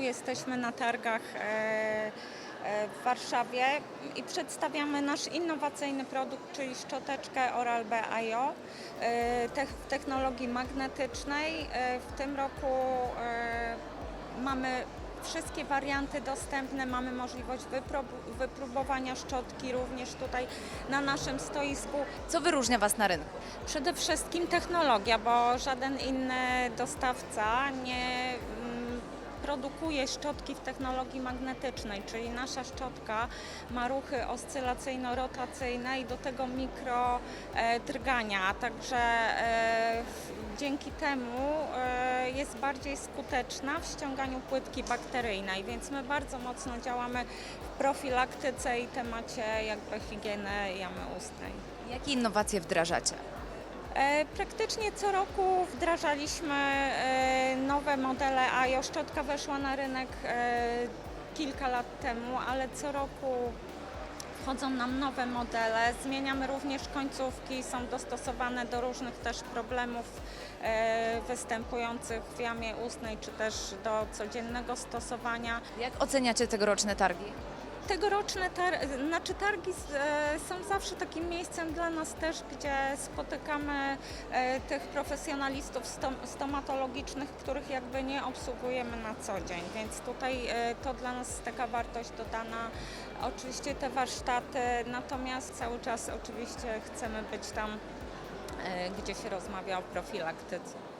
jesteśmy na targach e, e, w Warszawie i przedstawiamy nasz innowacyjny produkt, czyli szczoteczkę Oral-B IO e, w technologii magnetycznej. W tym roku mamy wszystkie warianty dostępne, mamy możliwość wypróbowania szczotki również tutaj na naszym stoisku. Co wyróżnia Was na rynku? Przede wszystkim technologia, bo żaden inny dostawca nie produkuje szczotki w technologii magnetycznej, czyli nasza szczotka ma ruchy oscylacyjno-rotacyjne i do tego mikro e, drgania, także e, dzięki temu e, jest bardziej skuteczna w ściąganiu płytki bakteryjnej, więc my bardzo mocno działamy w profilaktyce i temacie jakby higieny jamy ustnej. Jakie innowacje wdrażacie? E, Praktycznie co roku wdrażaliśmy e, nowe modele AIO. Szczotka weszła na rynek e, kilka lat temu, ale co roku wchodzą nam nowe modele. Zmieniamy również końcówki, są dostosowane do różnych też problemów występujących w jamie ustnej, czy też do codziennego stosowania. Jak oceniacie tegoroczne targi? Tegoroczne tar- znaczy targi e, są zawsze takim miejscem dla nas też, gdzie spotykamy e, tych profesjonalistów stom- stomatologicznych, których jakby nie obsługujemy na co dzień, więc tutaj e, to dla nas taka wartość dodana. Oczywiście te warsztaty, natomiast cały czas oczywiście chcemy być tam, gdzie się rozmawia o profilaktyce.